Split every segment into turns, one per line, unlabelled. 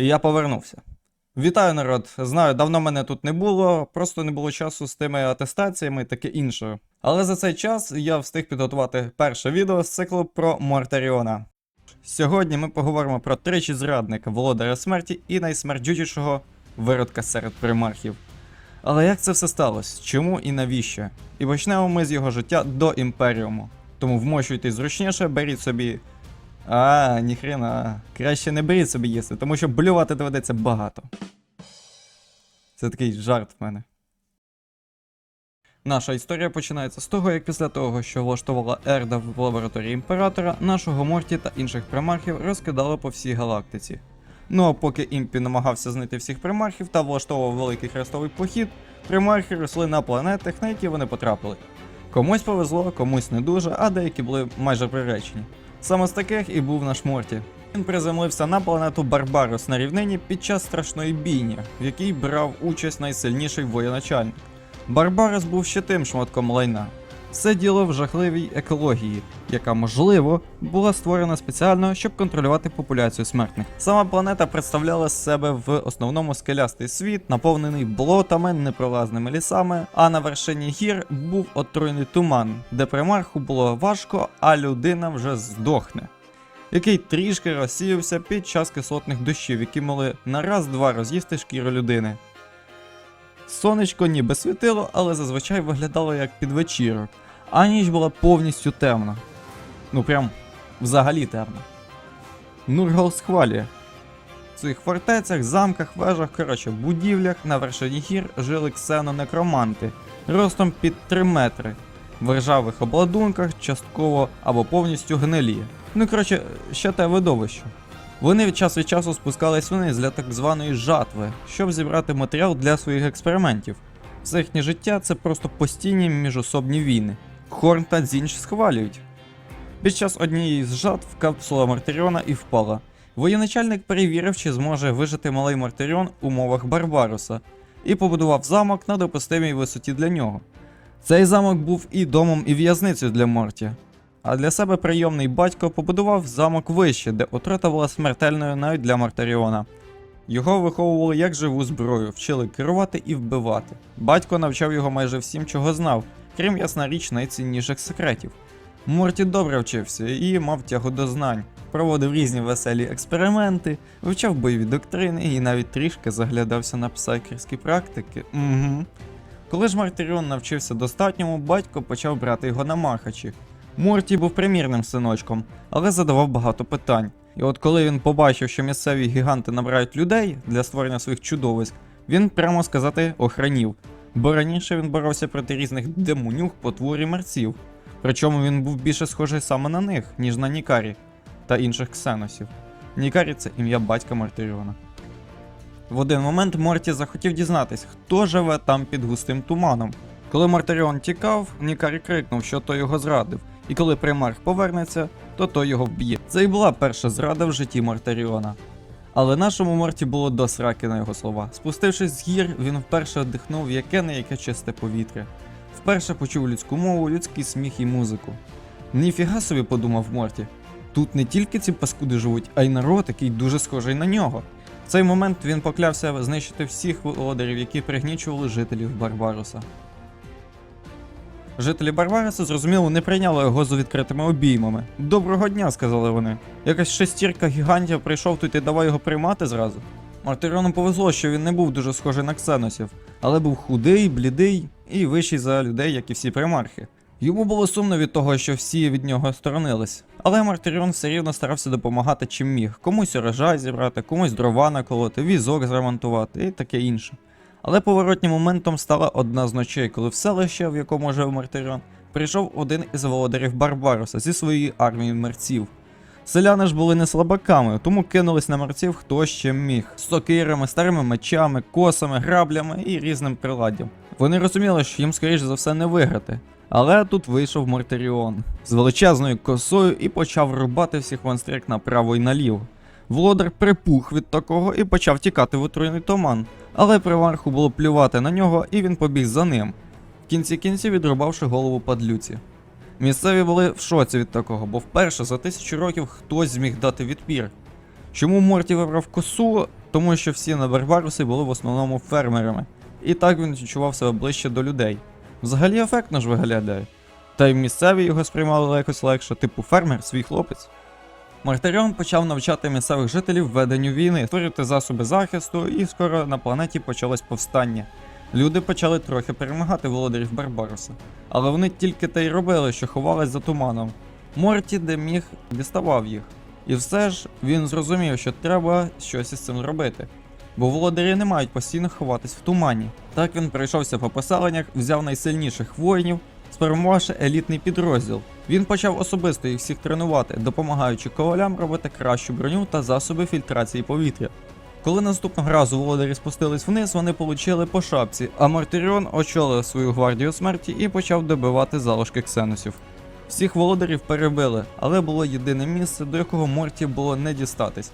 Я повернувся. Вітаю, народ! Знаю, давно мене тут не було, просто не було часу з тими атестаціями таке інше. Але за цей час я встиг підготувати перше відео з циклу про Мортаріона. Сьогодні ми поговоримо про тричі зрадника, володаря смерті і найсмердючішого виродка серед примархів. Але як це все сталося? Чому і навіщо? І почнемо ми з його життя до імперіуму. Тому вмощуйтесь зручніше, беріть собі. А, ніхрена. Краще не беріть собі їсти, тому що блювати доведеться багато. Це такий жарт в мене. Наша історія починається з того, як після того, що влаштувала Ерда в лабораторії імператора, нашого Морті та інших примархів розкидали по всій галактиці. Ну а поки Імпі намагався знайти всіх примархів та влаштовував великий хрестовий похід, примархи росли на планетах, на які вони потрапили. Комусь повезло, комусь не дуже, а деякі були майже приречені. Саме з таких і був наш Морті. Він приземлився на планету Барбарос на рівнині під час страшної бійні, в якій брав участь найсильніший воєначальник. Барбарос був ще тим шматком лайна. Все діло в жахливій екології, яка, можливо, була створена спеціально, щоб контролювати популяцію смертних. Сама планета представляла з себе в основному скелястий світ, наповнений болотами, непролазними лісами, а на вершині гір був отруйний туман, де примарху було важко, а людина вже здохне. Який трішки розсіявся під час кислотних дощів, які могли на раз-два роз'їсти шкіру людини. Сонечко ніби світило, але зазвичай виглядало як підвечірок, а ніч була повністю темна. Ну прям взагалі темна. Нургал схвалює. В цих фортецях, замках, вежах, коротше, будівлях на вершині гір жили ксенонекроманти ростом під 3 метри, в ржавих обладунках, частково або повністю гнилі. Ну коротше, ще те видовище. Вони від часу від часу спускались вниз для так званої жатви, щоб зібрати матеріал для своїх експериментів. Все їхнє життя це просто постійні міжособні війни. Хорн та Дзінч схвалюють. Під час однієї з жатв капсула Мартиріона і впала. Воєначальник перевірив, чи зможе вижити малий Мартиріон у умовах Барбаруса, і побудував замок на допустимій висоті для нього. Цей замок був і домом, і в'язницею для Морті. А для себе прийомний батько побудував замок вище, де отрута була смертельною навіть для Мартаріона. Його виховували як живу зброю, вчили керувати і вбивати. Батько навчав його майже всім, чого знав, крім ясна річ найцінніших секретів. Морті добре вчився і мав тягу до знань, проводив різні веселі експерименти, вивчав бойові доктрини і навіть трішки заглядався на псайкерські практики. Угу. Коли ж Мартиріон навчився достатньому, батько почав брати його на махачі. Морті був примірним синочком, але задавав багато питань. І от коли він побачив, що місцеві гіганти набирають людей для створення своїх чудовиськ, він прямо сказати охранів, бо раніше він боровся проти різних демонюх, потвор і мерців. Причому він був більше схожий саме на них, ніж на Нікарі та інших ксеносів. Нікарі це ім'я батька Мартиріона. В один момент Морті захотів дізнатись, хто живе там під густим туманом. Коли Мартиріон тікав, Нікарі крикнув, що той його зрадив, і коли примарх повернеться, то той його вб'є. Це і була перша зрада в житті Мартиріона. Але нашому Морті було до сраки на його слова. Спустившись з гір, він вперше вдихнув яке не яке чисте повітря. Вперше почув людську мову, людський сміх і музику. Ніфіга собі подумав Морті. Тут не тільки ці паскуди живуть, а й народ, який дуже схожий на нього. В цей момент він поклявся знищити всіх володарів, які пригнічували жителів Барбаруса. Жителі Барбаруса, зрозуміло, не прийняли його з відкритими обіймами. Доброго дня, сказали вони. Якась шестірка гігантів прийшов тут і давай його приймати зразу. Мартиріону повезло, що він не був дуже схожий на ксеносів, але був худий, блідий і вищий за людей, як і всі примархи. Йому було сумно від того, що всі від нього сторонились. Але Мартиріон все рівно старався допомагати чим міг. Комусь урожай зібрати, комусь дрова наколоти, візок зремонтувати і таке інше. Але поворотнім моментом стала одна з ночей, коли в селище, в якому жив Мартиріон, прийшов один із володарів Барбаруса зі своєю армією мерців. Селяни ж були не слабаками, тому кинулись на мерців хто ще міг з сокирами, старими мечами, косами, граблями і різним приладдям. Вони розуміли, що їм, скоріш за все, не виграти. Але тут вийшов Мартиріон з величезною косою і почав рубати всіх монстрів направо і наліво. Володар припух від такого і почав тікати в отруйний туман, але примарху було плювати на нього, і він побіг за ним, в кінці кінців відрубавши голову падлюці. Місцеві були в шоці від такого, бо вперше за тисячу років хтось зміг дати відпір. Чому Морті вибрав косу, тому що всі на Барбарусі були в основному фермерами, і так він відчував себе ближче до людей. Взагалі ефектно ж виглядає. Та й місцеві його сприймали якось легше, типу фермер, свій хлопець. Мартиріон почав навчати місцевих жителів веденню війни, створювати засоби захисту, і скоро на планеті почалось повстання. Люди почали трохи перемагати володарів Барбаруса, але вони тільки те й робили, що ховались за туманом. Морті, де міг, діставав їх. І все ж він зрозумів, що треба щось із цим робити. Бо володарі не мають постійно ховатись в тумані. Так він пройшовся по поселеннях, взяв найсильніших воїнів, сформувавши елітний підрозділ. Він почав особисто їх всіх тренувати, допомагаючи ковалям робити кращу броню та засоби фільтрації повітря. Коли наступного разу володарі спустились вниз, вони получили по шапці, а Мартиріон очолив свою гвардію смерті і почав добивати залишки ксеносів. Всіх володарів перебили, але було єдине місце, до якого Морті було не дістатись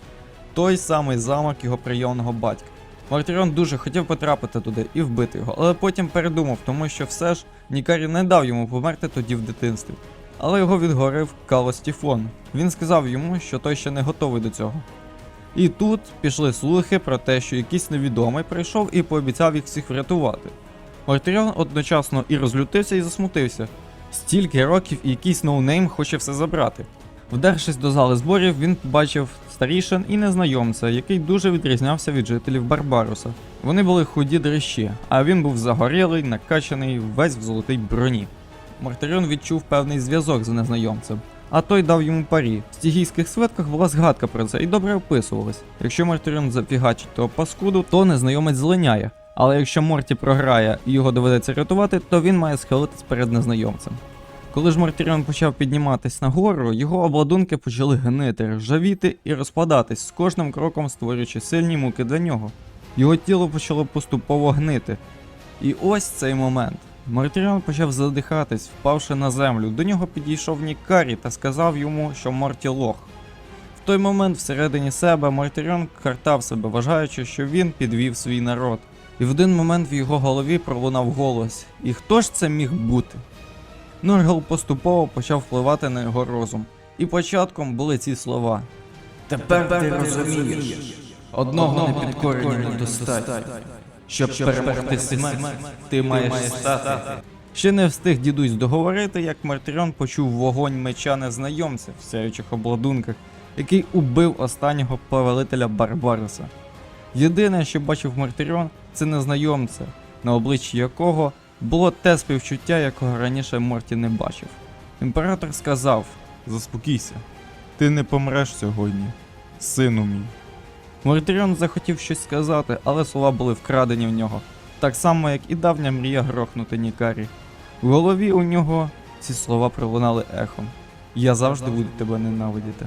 той самий замок його прийомного батька. Мартиріон дуже хотів потрапити туди і вбити його, але потім передумав, тому що все ж Нікарі не дав йому померти тоді в дитинстві. Але його відгорив Калос Тіфон. Він сказав йому, що той ще не готовий до цього. І тут пішли слухи про те, що якийсь невідомий прийшов і пообіцяв їх всіх врятувати. Мартиріон одночасно і розлютився, і засмутився. Стільки років і якийсь ноунейм хоче все забрати. Вдершись до зали зборів, він побачив старішин і незнайомця, який дуже відрізнявся від жителів Барбаруса. Вони були худі дрищі, а він був загорілий, накачаний, весь в золотій броні. Мартиріон відчув певний зв'язок з незнайомцем, а той дав йому парі. В стігійських свитках була згадка про це і добре описувалась. Якщо Мартиріон зафігачить того паскуду, то незнайомець злиняє. Але якщо Морті програє і його доведеться рятувати, то він має схилитись перед незнайомцем. Коли ж Мартиріон почав підніматись нагору, його обладунки почали гнити, ржавіти і розпадатись, з кожним кроком створюючи сильні муки для нього. Його тіло почало поступово гнити. І ось цей момент. Мартиріон почав задихатись, впавши на землю. До нього підійшов Нікарі та сказав йому, що Морті лох. В той момент всередині себе Мартиріон картав себе, вважаючи, що він підвів свій народ. І в один момент в його голові пролунав голос: І хто ж це міг бути? Норгел поступово почав впливати на його розум. І початком були ці слова.
Тепер ти розумієш, одного непідкорення недостатньо. Щоб перемогти смерть, ти маєш стати.
Ще не встиг дідусь договорити, як Мартиріон почув вогонь меча незнайомця в сяючих обладунках, який убив останнього повелителя Барбаруса. Єдине, що бачив Мартиріон, це незнайомця, на обличчі якого було те співчуття, якого раніше Морті не бачив. Імператор сказав: Заспокійся, ти не помреш сьогодні, сину мій. Мартиріон захотів щось сказати, але слова були вкрадені в нього, так само, як і давня мрія грохнути Нікарі. В голові у нього ці слова пролунали ехом. Я завжди буду тебе ненавидіти.